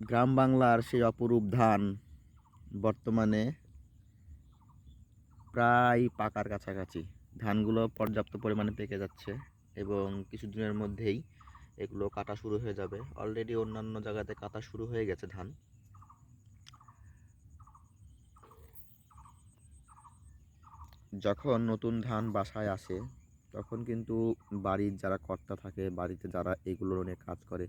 গ্রাম বাংলার সেই অপরূপ ধান বর্তমানে প্রায় পাকার কাছাকাছি। ধানগুলো পর্যাপ্ত পরিমাণে পেকে যাচ্ছে এবং কিছুদিনের মধ্যেই এগুলো কাটা শুরু হয়ে যাবে। অলরেডি অন্যান্য জায়গাতে কাটা শুরু হয়ে গেছে ধান। যখন নতুন ধান বাসায় আসে, তখন কিন্তু বাড়ির যারা কর্তা থাকে, বাড়িতে যারা এগুলো নিয়ে কাজ করে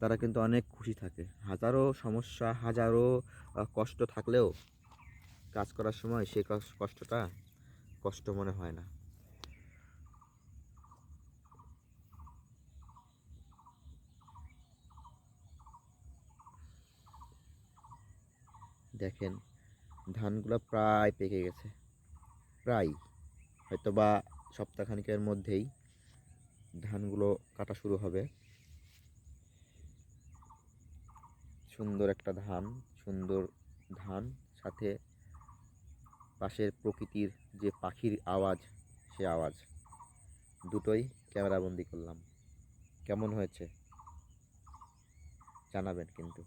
তারা কিন্তু অনেক খুশি থাকে। হাজারো সমস্যা, হাজারো কষ্ট থাকলেও কাজ করার সময় সেই কষ্টটা কষ্ট মনে হয় না। দেখেন, ধানগুলো প্রায় পেকে গেছে। প্রায়। হয়তো বা সপ্তাহখানিকের মধ্যেই ধানগুলো কাটা শুরু হবে। সুন্দর একটা ধান, সুন্দর ধান। সাথে পাশের প্রকৃতির যে পাখির আওয়াজ, সে আওয়াজ। দুটোই ক্যামেরাবন্দি করলাম। কেমন হয়েছে? জানাবেন কিন্তু।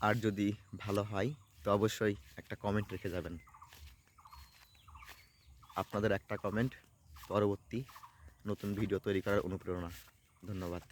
আর যদি ভালো হয়, তো অবশ্যই একটা কমেন্ট রেখে যাবেন। আপনাদের একটা কমেন্ট পরবর্তী নতুন ভিডিও তৈরি করার অনুপ্রেরণা। ধন্যবাদ।